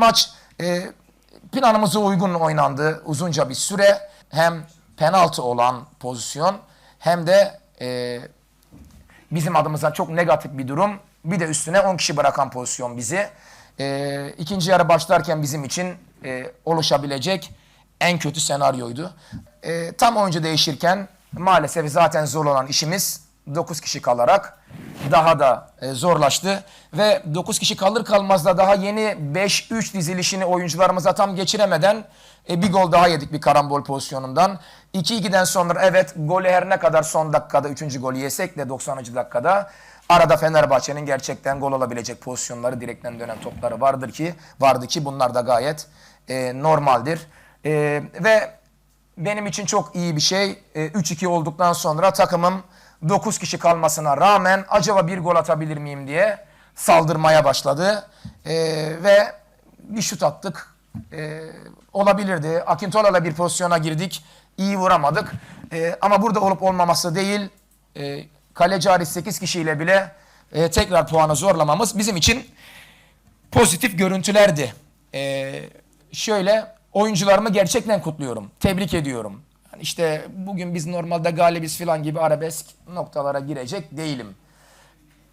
maç e, planımıza uygun oynandı uzunca bir süre. Hem penaltı olan pozisyon hem de e, bizim adımıza çok negatif bir durum. Bir de üstüne 10 kişi bırakan pozisyon bizi. E, ikinci yarı başlarken bizim için e, oluşabilecek en kötü senaryoydu. E, tam oyuncu değişirken maalesef zaten zor olan işimiz 9 kişi kalarak daha da e, zorlaştı. Ve 9 kişi kalır kalmaz da daha yeni 5-3 dizilişini oyuncularımıza tam geçiremeden e, bir gol daha yedik bir karambol pozisyonundan. 2-2'den sonra evet golü her ne kadar son dakikada 3. golü yesek de 90. dakikada arada Fenerbahçe'nin gerçekten gol olabilecek pozisyonları direkten dönen topları vardır ki vardı ki bunlar da gayet e, normaldir. E, ve benim için çok iyi bir şey. E, 3-2 olduktan sonra takımım 9 kişi kalmasına rağmen acaba bir gol atabilir miyim diye saldırmaya başladı. E, ve bir şut attık. E, olabilirdi. Akintola'la bir pozisyona girdik. İyi vuramadık. E, ama burada olup olmaması değil. E, kaleci hariç 8 kişiyle bile e, tekrar puanı zorlamamız bizim için pozitif görüntülerdi. Ee, şöyle oyuncularımı gerçekten kutluyorum. Tebrik ediyorum. İşte bugün biz normalde galibiz falan gibi arabesk noktalara girecek değilim.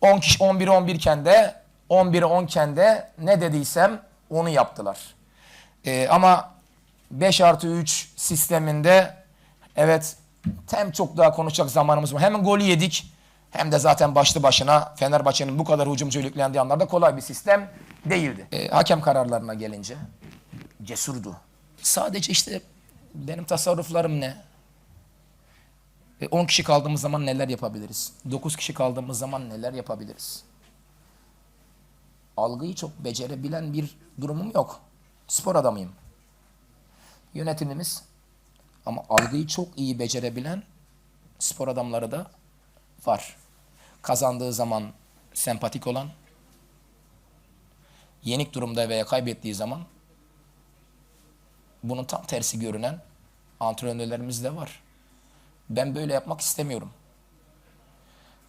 10 kişi 11 11 iken de 11 10 iken de ne dediysem onu yaptılar. Ee, ama 5 artı 3 sisteminde evet hem çok daha konuşacak zamanımız var. Hem golü yedik hem de zaten başlı başına Fenerbahçe'nin bu kadar hücumcu yüklendiği anlarda kolay bir sistem değildi. Ee, hakem kararlarına gelince cesurdu. Sadece işte benim tasarruflarım ne? E, 10 kişi kaldığımız zaman neler yapabiliriz? 9 kişi kaldığımız zaman neler yapabiliriz? Algıyı çok becerebilen bir durumum yok. Spor adamıyım. Yönetimimiz ama algıyı çok iyi becerebilen spor adamları da var. Kazandığı zaman sempatik olan, yenik durumda veya kaybettiği zaman bunun tam tersi görünen antrenörlerimiz de var. Ben böyle yapmak istemiyorum.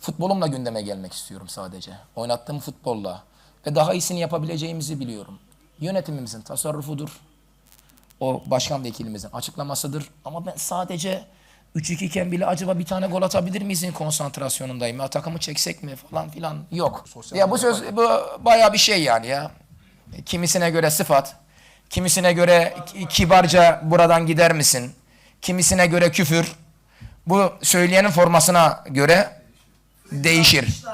Futbolumla gündeme gelmek istiyorum sadece. Oynattığım futbolla. Ve daha iyisini yapabileceğimizi biliyorum. Yönetimimizin tasarrufudur. O başkan vekilimizin açıklamasıdır. Ama ben sadece 3-2 iken bile acaba bir tane gol atabilir miyizin konsantrasyonundayım. Ya takımı çeksek mi falan filan yok. ya bu söz bu bayağı bir şey yani ya. Kimisine göre sıfat, kimisine göre ki- kibarca buradan gider misin? Kimisine göre küfür. Bu söyleyenin formasına göre değişir.